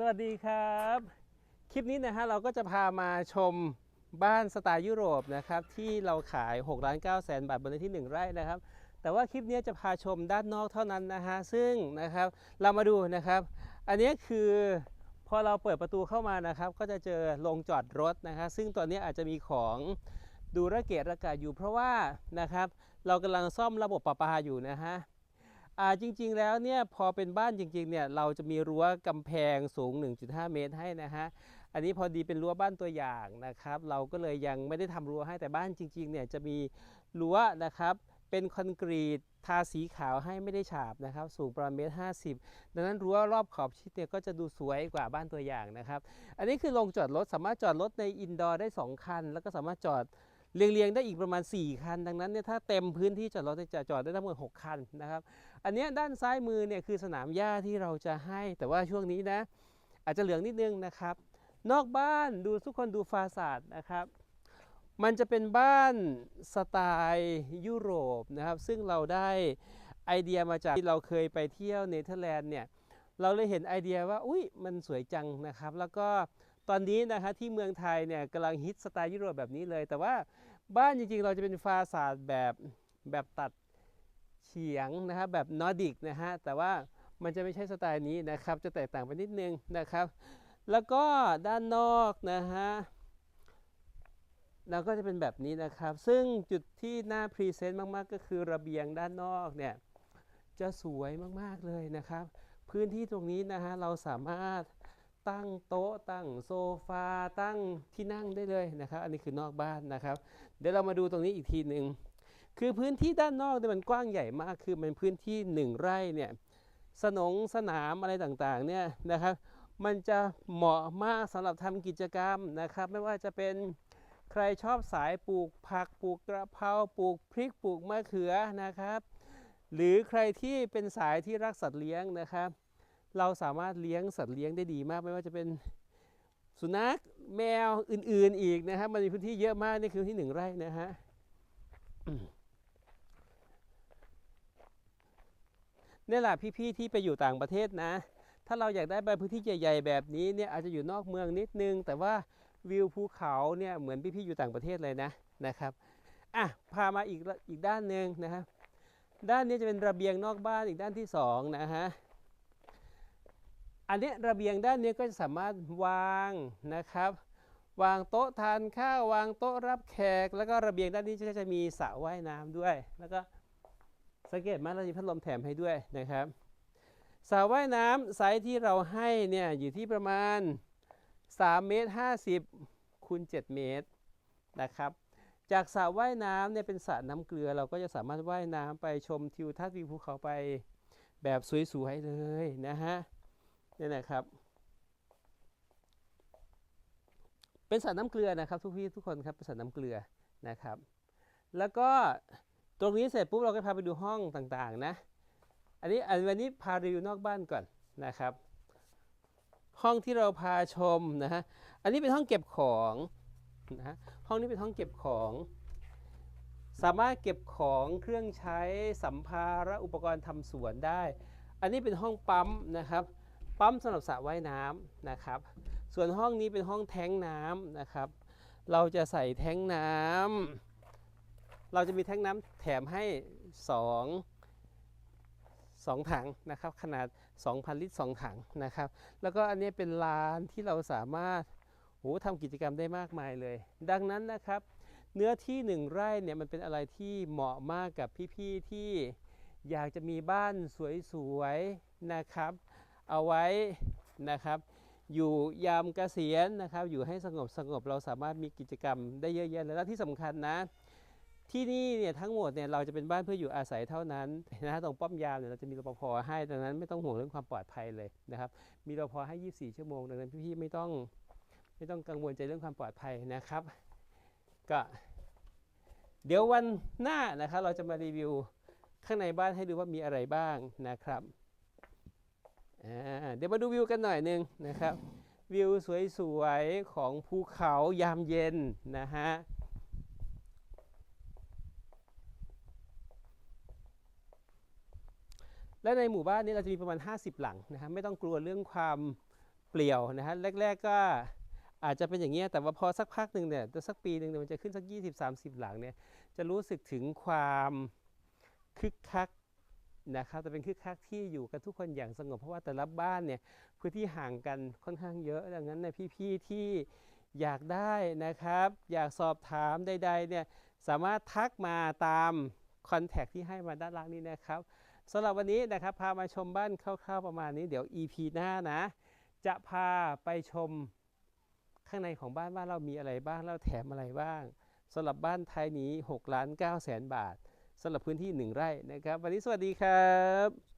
สวัสดีครับ คลิปนี้นะฮะเราก็จะพามาชมบ้านสไตล์ยุโรปนะครับที่เราขาย6ล้าน9แสนบาทบนเนื้อที่ 1 ไร่นะครับ แต่ว่าคลิปนี้จะพาชมด้านนอกเท่านั้นนะฮะซึ่งนะครับเรามาดูนะครับ อันนี้คือพอเราเปิดประตูเข้ามานะครับ ก็จะเจอโรงจอดรถนะฮะซึ่งตัวนี้อาจจะมีของดูระเกะระกะอยู่ เพราะว่านะครับเรากำลังซ่อมระบบประปาอยู่นะฮะ จริงๆแล้วเนี่ยพอเป็นบ้านจริงๆเนี่ยเราจะมีรั้วกำแพงสูง 1.5 เมตรให้นะฮะอันนี้พอดีเป็นรั้วบ้านตัวอย่างนะครับ เราก็เลยยังไม่ได้ทำรั้วให้แต่บ้านจริงๆเนี่ยจะมีรั้วนะครับเป็นคอนกรีตทาสีขาวให้ไม่ได้ฉาบนะครับ สูงประมาณเมตรห้าสิบดังนั้นรั้วรอบขอบชิดเนี่ยก็จะดูสวยกว่าบ้านตัวอย่างนะครับ อันนี้คือโรงจอดรถสามารถจอดรถในอินดอร์ได้ 2 คัน แล้วก็สามารถจอด เรียงๆได้อีกประมาณ 4 คัน ดังนั้นเนี่ยถ้าเต็มพื้นที่จอดรถจะจอดได้ทั้งหมด 6 คันนะครับ อันนี้ด้านซ้ายมือเนี่ยคือสนามหญ้าที่เราจะให้ แต่ว่าช่วงนี้นะอาจจะเหลืองนิดนึงนะครับ นอกบ้านดูทุกคนดูฟาสาดนะครับ มันจะเป็นบ้านสไตล์ยุโรปนะครับ ซึ่งเราได้ไอเดียมาจากที่เราเคยไปเที่ยวเนเธอร์แลนด์เนี่ยเราเลยเห็นไอเดียว่าอุ้ยมันสวยจังนะครับ แล้วก็ตอนนี้นะฮะที่เมืองไทยเนี่ยกำลังฮิตสไตล์ยุโรปแบบนี้เลย แต่ว่า บ้านจริงๆ เราจะเป็นฟาสาดแบบแบบตัดเฉียงนะครับแบบนอร์ดิกนะฮะแต่ว่ามันจะไม่ใช่สไตล์นี้นะครับ จะแตกต่างไปนิดนึงนะครับ แล้วก็ด้านนอกนะฮะเราก็จะเป็นแบบนี้นะครับ ซึ่งจุดที่น่าพรีเซนต์มากๆ ก็คือระเบียงด้านนอกเนี่ยจะสวยมากๆเลยนะครับ พื้นที่ตรงนี้นะฮะเราสามารถ ตั้งโต๊ะ ตั้งโซฟา ตั้งที่นั่งได้เลยนะครับ อันนี้คือนอกบ้านนะครับ เดี๋ยวเรามาดูตรงนี้อีกทีหนึ่งคือพื้นที่ด้านนอกเนี่ยมันกว้างใหญ่มาก คือมันพื้นที่หนึ่งไร่เนี่ยสนงสนามอะไรต่างๆเนี่ยนะครับ มันจะเหมาะมากสำหรับทำกิจกรรมนะครับ ไม่ว่าจะเป็นใครชอบสายปลูกผักปลูกกระเพราปลูกพริกปลูกมะเขือนะครับ หรือใครที่เป็นสายที่รักสัตว์เลี้ยงนะครับ เราสามารถเลี้ยงสัตว์เลี้ยงได้ดีมากไม่ว่าจะเป็นสุนัขแมวอื่นๆอีกนะครับมันมีพื้นที่เยอะมากนี่คือที่หนึ่งไร่นะฮะนี่แหละพี่ๆที่ไปอยู่ต่างประเทศนะ ถ้าเราอยากได้ใบพื้นที่ใหญ่ ๆ แบบนี้เนี่ยอาจจะอยู่นอกเมืองนิดนึง แต่ว่าวิวภูเขาเนี่ยเหมือนพี่ๆอยู่ต่างประเทศเลยนะนะครับอะพามาอีกอีกด้านหนึ่งนะครับด้านนี้จะเป็นระเบียงนอกบ้านอีกด้านที่สองนะฮะ อันนี้ระเบียงด้านนี้ก็จะสามารถวางนะครับวางโต๊ะทานข้าววางโต๊ะรับแขก แล้วก็ระเบียงด้านนี้ก็จะมีสระว่ายน้ำด้วย แล้วก็สังเกตไหมเรามีพัดลมแถมให้ด้วยนะครับสระว่ายน้ำไซส์ที่เราให้เนี่ยอยู่ที่ประมาณ3เมตร50คูณ7เมตรนะครับ จากสระว่ายน้ำเนี่ยเป็นสระน้ำเกลือ เราก็จะสามารถว่ายน้ำไปชมทิวทัศน์วิวภูเขาไปแบบสวยๆเลยนะฮะ นี่นะครับ เป็นสรน้ำเกลือนะครับ ทุกพี่ทุกคนครับเป็นสรน้ำเกลือนะครับ แล้วก็ตรงนี้เสร็จปุ๊บเราก็พาไปดูห้องต่างๆนะ อันนี้อันวันนี้พารีวิวนอกบ้านก่อนนะครับ ห้องที่เราพาชมนะฮะอันนี้เป็นห้องเก็บของนะฮะห้องนี้เป็นห้องเก็บของสามารถเก็บของเครื่องใช้สัมภาระอุปกรณ์ทำสวนได้ อันนี้เป็นห้องปั๊มนะครับ ปั๊มสำหรับสระว่ายน้ำนะครับ ส่วนห้องนี้เป็นห้องแท้งน้ำนะครับ เราจะใส่แท้งน้ำเราจะมีแท้งน้ำแถมให้ 2 2 ถังนะครับ ขนาด 2,000 ลิตร 2 ถังนะครับ แล้วก็อันนี้เป็นลานที่เราสามารถโหทำกิจกรรมได้มากมายเลย ดังนั้นนะครับ เนื้อที่ 1 ไร่เนี่ยมันเป็นอะไรที่เหมาะมากกับพี่ ๆ ที่อยากจะมีบ้านสวย ๆ นะครับ เอาไว้นะครับอยู่ยามเกษียณนะครับอยู่ให้สงบสงบเราสามารถมีกิจกรรมได้เยอะแยะเลยและที่สำคัญนะ ที่นี่เนี่ยทั้งหมดเนี่ยเราจะเป็นบ้านเพื่ออยู่อาศัยเท่านั้นนะฮะตรงป้อมยามเนี่ยเราจะมีรปภให้ดังนั้นไม่ต้องห่วงเรื่องความปลอดภัยเลยนะครับมีรปภให้ 24 ชั่วโมงดังนั้นพี่ๆไม่ต้องไม่ต้องกังวลใจเรื่องความปลอดภัยนะครับ ก็เดี๋ยววันหน้านะครับเราจะมารีวิวข้างในบ้านให้ดูว่ามีอะไรบ้างนะครับ เดี๋ยวมาดูวิวกันหน่อยหนึ่งนะครับ วิวสวยๆ ของภูเขายามเย็นนะฮะและในหมู่บ้านนี้เราจะมีประมาณ 50 หลังนะฮะไม่ต้องกลัวเรื่องความเปลี่ยวนะฮะแรก ๆก็อาจจะเป็นอย่างเงี้ยแต่ว่าพอสักพักหนึ่งเนี่ยสักปีหนึ่งมันจะขึ้นสัก 20-30 หลังเนี่ยจะรู้สึกถึงความคึกคัก นะครับแต่เป็นคึกคักที่อยู่กันทุกคนอย่างสงบเพราะว่าแต่ละบ้านเนี่ยพื้นที่ห่างกันค่อนข้างเยอะดังนั้นนยพี่ๆที่อยากได้นะครับ อยากสอบถามใดๆเนี่ยสามารถทักมาตามคอนแทคที่ให้มาด้านล่างนี้นะครับสำหรับวันนี้นะครับพามาชมบ้านคร่าวๆประมาณนี้เดี๋ยว EP หน้านะ จะพาไปชมข้างในของบ้านว่าเรามีอะไรบ้างแล้วแถมอะไรบ้างสำหรับบ้านไทยนี้6ล้าน9แสนบาท สำหรับพื้นที่ 1 ไร่นะครับ วันนี้สวัสดีครับ